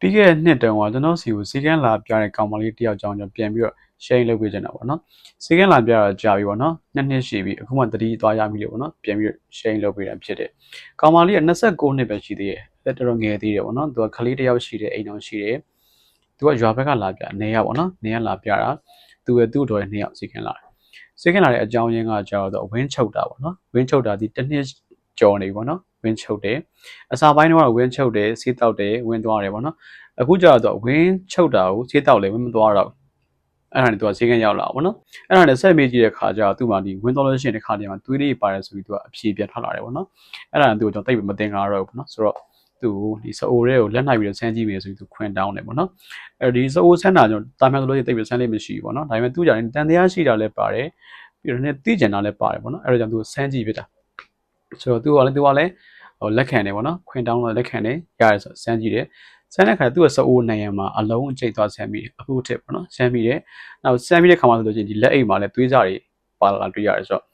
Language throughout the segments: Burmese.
ပြီးခဲ့တဲ့နှစ်တုန်းကကျွန်တော်စီကိုစီကန်းလာပြတဲ့ကောင်မလေးတယောက်ကြောင့်ကျွန်တော်ပြန်ပြီးတော့ share လုပ်ပေးချင်တာပေါ့နော်စီကန်းလာပြတော့ကြာပြီပေါ့နော်နှစ်နှစ်ရှိပြီအခုမှတတိသွားရပြီလို့ပေါ့နော်ပြန်ပြီးတော့ share လုပ်ပေးတာဖြစ်တယ်ကောင်မလေးက26နှစ်ပဲရှိသေးတယ်အဲ့တော်တော်ငယ်သေးတယ်ပေါ့နော်သူကကလေးတစ်ယောက်ရှိတယ်အိမ်တော်ရှိတယ်သူကရွာဘက်ကလာပြနေရပေါ့နော်နေရလာပြတာသူရဲ့သူ့တော်ရဲ့နှစ်ယောက်စီကန်းလာတယ်စီကန်းလာတဲ့အကြောင်းရင်းကကြာတော့ဝင်းချုပ်တာပေါ့နော်ဝင်းချုပ်တာဒီတစ်နှစ် ကျော်နေပြီပေါ့နော်ဝင်းချုပ်တယ်အစာပိုင်းတော့ဝင်းချုပ်တယ်ဆေးတောက်တယ်ဝင်းသွားတယ်ပေါ့နော်အခုကျတော့ဝင်းချုပ်တာကိုဆေးတောက်လည်းဝင်းမသွားတော့အဲ့ဒါနဲ့သူကဈေးကရောက်လာပါဘောနော်အဲ့ဒါနဲ့ဆက်မေးကြည့်တဲ့ခါကျတော့သူ့မှာဒီဝင်းတော်လို့ရှိရင်တစ်ခါတည်းမှာသွေးလေးပါတယ်ဆိုပြီးသူကအဖြေပြန်ထွက်လာတယ်ပေါ့နော်အဲ့ဒါနဲ့သူကကျွန်တော်တိတ်မတင်ကားတော့ဘူးပေါ့နော်ဆိုတော့သူဒီစအိုရဲကိုလက်နိုင်ပြီးတော့ဆန်းကြည့်မယ်ဆိုပြီးသူခွင်တောင်းတယ်ပေါ့နော်အဲဒီစအိုဆန်းတာကျွန်တော်တာမှန်ဆိုလို့တိတ်ပြီးဆန်းလေးမရှိဘူးပေါ့နော်ဒါပေမဲ့သူ့ကြောင့်တန်တရားရှိတာလည်းပါတယ်ပြီးတော့လည်းသိကျင်တာလည်းပါတယ်ပေါ့နော်အဲ့ဒါကြောင့်သူဆန်းကြည့်ဖြစ်တာ ဆိုတော့သူကလည်းသူကလည်းဟိုလက်ခံတယ်ပေါ့နော်ခွင်တောင်းတော့လက်ခံတယ်ရတယ်ဆိုဆန်းကြည့်တယ်ဆန်းတဲ့ခါသူ့ရဲ့စအိုးနိုင်ရမှာအလုံးအကျိတ်သွားဆန်းပြီးအခုထစ်ပေါ့နော်ဆန်းပြီးတယ်နောက်ဆန်းပြီးတဲ့ခါမှဆိုလို့ချင်းဒီလက်အိတ်မှာလည်းသွေးကြတွေပါလာတွေ့ရတယ်ဆိုတော့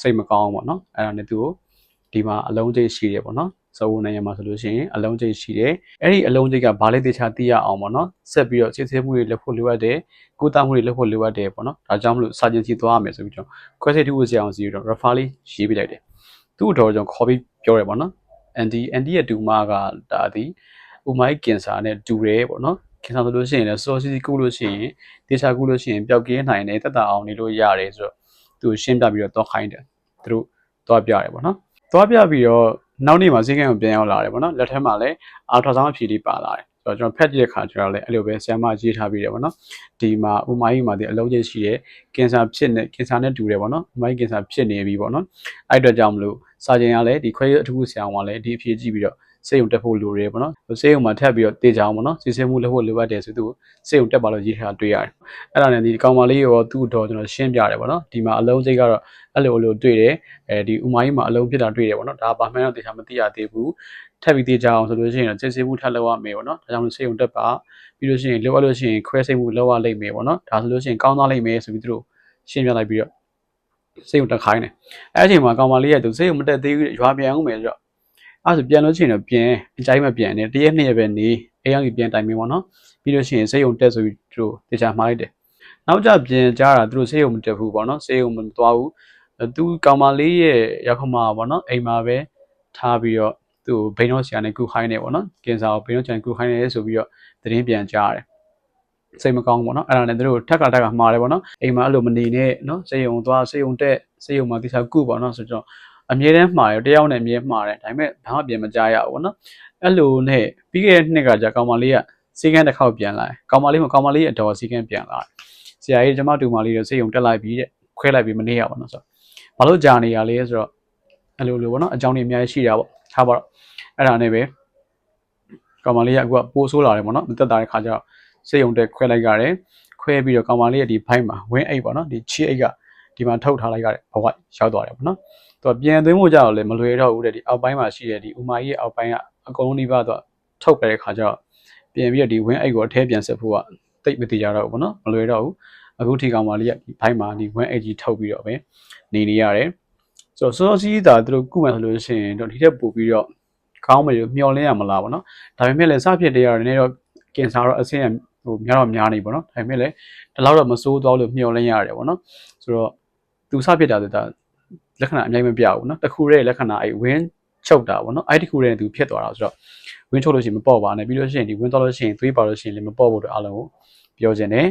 စိတ်မကောင်းဘူးပေါ့နော်အဲ့ဒါနဲ့သူ့ကိုဒီမှာအလုံးကျိတ်ရှိတယ်ပေါ့နော်စအိုးနိုင်ရမှာဆိုလို့ရှိရင်အလုံးကျိတ်ရှိတယ်အဲ့ဒီအလုံးကျိတ်ကဘာလဲတေချာသိရအောင်ပေါ့နော်ဆက်ပြီးတော့စစ်ဆေးမှုတွေလုပ်ဖို့လိုအပ်တယ်ကုသမှုတွေလုပ်ဖို့လိုအပ်တယ်ပေါ့နော်ဒါကြောင့်မလို့စာချင်းစီသွားရမယ်ဆိုပြီးတော့ခွဲစိတ်ထုဝစီအောင်စီပြီးတော့ refer လေးရေးပြလိုက်တယ် သူ့တော်ကြောင့်ခေါ်ပြီးပြောတယ်ပေါ့နော် anti anti ရဲ့ဒူမာကဒါဒီဥမိုက်ကင်ဆာနဲ့တူတယ်ပေါ့နော်ကင်ဆာဆိုလို့ရှိရင်လည်းစောစီစီကုလို့ရှိရင်တေချာကုလို့ရှိရင်ပျောက်ကင်းနိုင်တယ်တက်တာအောင်နေလို့ရတယ်ဆိုတော့သူရှင်းပြပြီးတော့တော့ခိုင်းတယ်သူတို့တော့ပြရတယ်ပေါ့နော်တော့ပြပြီးတော့နောက်နေ့မှာဈေးကန်းကိုပြန်ရောက်လာတယ်ပေါ့နော်လက်ထက်မှာလည်းအာထော်ဆောင်အဖြေလေးပါလာတယ်ဆိုတော့ကျွန်တော်ဖက်ကြည့်တဲ့ခါကျတော့လည်းအဲ့လိုပဲဆ iam မရေးထားပြီးတယ်ပေါ့နော်ဒီမှာဥမိုင်းမှာဒီအလုံးချင်းရှိတယ်ကင်ဆာဖြစ်နေကင်ဆာနဲ့တူတယ်ပေါ့နော်ဥမိုင်းကင်ဆာဖြစ်နေပြီပေါ့နော်အဲ့အတွက်ကြောင့်မလို့စာကျင်ကလည်းဒီခွဲအထူးဆရာဝန်ကလည်းဒီအဖြေကြည့်ပြီးတော့ စေယုံတက်ဖို့လိုတယ်ပေါ့နော်စေယုံမှာထပ်ပြီးတော့တေချအောင်ပေါ့နော်စစ်ဆေးမှုလုပ်ဖို့လိုအပ်တယ်ဆိုသူစေယုံတက်ပါလို့ရေးထားတွေ့ရတယ်အဲ့ဒါနဲ့ဒီကောင်မလေးရောသူ့တော့ကျွန်တော်ရှင်းပြတယ်ပေါ့နော်ဒီမှာအလုံးစိတ်ကတော့အဲ့လိုလိုတွေ့တယ်အဲဒီဥမိုင်းမှာအလုံးဖြစ်တာတွေ့တယ်ပေါ့နော်ဒါဘာမှန်းတော့တေချာမသိရသေးဘူးထပ်ပြီးတေချအောင်ဆိုလို့ရှိရင်တော့စစ်ဆေးမှုထပ်လုပ်ရမယ်ပေါ့နော်ဒါကြောင့်လို့စေယုံတက်ပါပြီးလို့ရှိရင်လိုအပ်လို့ရှိရင်ခွဲစိတ်မှုလုပ်ရလိမ့်မယ်ပေါ့နော်ဒါဆိုလို့ရှိရင်ကောင်းသွားလိမ့်မယ်ဆိုပြီးသူတို့ရှင်းပြလိုက်ပြီးတော့စိတ်ကိုတက်ခိုင်းတယ်အဲ့အချိန်မှာကောင်မလေးရဲ့သူစိတ်ကိုမတက်သေးဘူးရွာပြန်အောင်မယ်ဆိုတော့ အဲ့ဆိုပြန်လို့ရှိရင်တော့ပြန်အကြိုက်မပြန်နဲ့တရက်နှစ်ရက်ပဲနေအိမ်ရောက်ပြီးပြန်တိုင်မင်းပေါ့နော်ပြီးလို့ရှိရင်စိတ်ုံတက်ဆိုပြီးသူတို့တေချာမှားလိုက်တယ်နောက်ကြပြန်ကြားတာသူတို့စိတ်ုံမတက်ဘူးပေါ့နော်စိတ်ုံမသွားဘူးသူကောင်မလေးရဲ့ရောက်ခမပေါ့နော်အိမ်မှာပဲထားပြီးတော့သူ့ဘိန်းတော့ဆရာနဲ့ကုခိုင်းနေပေါ့နော်ကင်ဆာကိုဘိန်းတော့ဆရာကုခိုင်းနေဆိုပြီးတော့သတင်းပြန်ကြားတယ်စိတ်မကောင်းဘူးပေါ့နော်အဲ့ဒါနဲ့သူတို့ထက်ကထက်ကမှားတယ်ပေါ့နော်အိမ်မှာအဲ့လိုမနေနဲ့နော်စိတ်ုံသွားစိတ်ုံတက်စိတ်ုံမှာတိကျကုပေါ့နော်ဆိုတော့ အမြဲတမ်းမှားတယ်တယောက်နဲ့အမြဲမှားတယ်ဒါပေမဲ့ဘာမှပြန်မကြားရဘူးပေါ့နော်အဲ့လိုနဲ့ပြီးခဲ့တဲ့နှစ်ကကြာကောင်မလေးကစီကန်းတစ်ခေါက်ပြန်လာတယ်ကောင်မလေးမကောင်မလေးအတော်စီကန်းပြန်လာတယ်ဆရာကြီးကျမတူမလေးတော့စိတ်ုံတက်လိုက်ပြီးတဲ့ခွဲလိုက်ပြီးမနေရပါတော့ဆိုတော့ဘာလို့ကြာနေရလဲဆိုတော့အဲ့လိုလိုပေါ့နော်အကြောင်းတွေအများကြီးရှိတာပေါ့ထားပါတော့အဲ့ဒါနဲ့ပဲကောင်မလေးကအခုကပိုးဆိုးလာတယ်ပေါ့နော်မတက်တာတဲ့ခါကျတော့စိတ်ုံတက်ခွဲလိုက်ရတယ်ခွဲပြီးတော့ကောင်မလေးရဲ့ဒီဘိုက်မှာဝင်းအိတ်ပေါ့နော်ဒီချီအိတ်က ဒီမှာထုတ်ထားလိုက်ရတယ်ဘဝရောက်သွားတယ်ပေါ့နော်သူကပြန်သွင်းဖို့ကြတော့လည်းမလွယ်တော့ဘူးတဲ့ဒီအောက်ပိုင်းမှာရှိတဲ့ဒီဥမာကြီးရဲ့အောက်ပိုင်းကအကုန်လုံးဒီဘက်တော့ထုတ်ပြတဲ့ခါကျတော့ပြန်ပြီးတော့ဒီဝင်းအိတ်ကိုအထဲပြန်ဆက်ဖို့ကတိတ်မတည်ကြတော့ဘူးပေါ့နော်မလွယ်တော့ဘူးအခုထိကောင်မလေးကဒီဘိုင်းမှာဒီဝင်းအိတ်ကြီးထုတ်ပြီးတော့ပဲနေနေရတယ်ဆိုတော့စောစောစီးတာသူတို့ကုမှန်ဆိုလို့ရှိရင်တော့ဒီထက်ပိုပြီးတော့ကောင်းမယ်လို့မျှော်လင့်ရမလားပေါ့နော်ဒါပေမဲ့လည်းစဖြစ်တည်းရတယ်နည်းတော့ကင်ဆာတော့အဆင့်ဟိုများတော့များနေပေါ့နော်ဒါပေမဲ့လည်းဒီလောက်တော့မစိုးသွားလို့မျှော်လင့်ရတယ်ပေါ့နော်ဆိုတော့ သူစဖြစ်တာဆိုတာလက္ခဏာအများကြီးမပြဘူးเนาะတခုတည်းလက္ခဏာအဲ့ win ချုပ်တာပေါ့เนาะအဲ့ဒီခုတည်းနဲ့သူဖြစ်သွားတာဆိုတော့ win ချုပ်လို့ရှိရင်မပေါ့ပါနဲ့ပြီးလို့ရှိရင်ဒီ win သွားလို့ရှိရင်သွေးပါလို့ရှိရင်လည်းမပေါ့ဘူးတော့အားလုံးကိုပြောခြင်းတယ်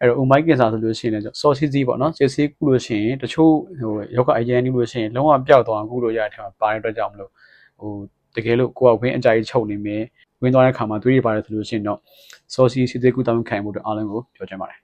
အဲ့တော့ umai ကင်ဆာဆိုလို့ရှိရင်လည်း source စီးပေါ့เนาะ CC ကုလို့ရှိရင်တချို့ဟိုယောဂအရန်နီးလို့ရှိရင်လုံးဝပျောက်သွားအောင်ကုလို့ရတဲ့ထဲမှာပါတဲ့အတွက်ကြောင့်မလို့ဟိုတကယ်လို့ကိုက win အကြိုက်ချုပ်နေမယ်ဝင်သွားတဲ့ခါမှာသွေးတွေပါတယ်ဆိုလို့ရှိရင်တော့ source စီးစိကုတောင်းခံမှုတို့အားလုံးကိုပြောချင်ပါတယ်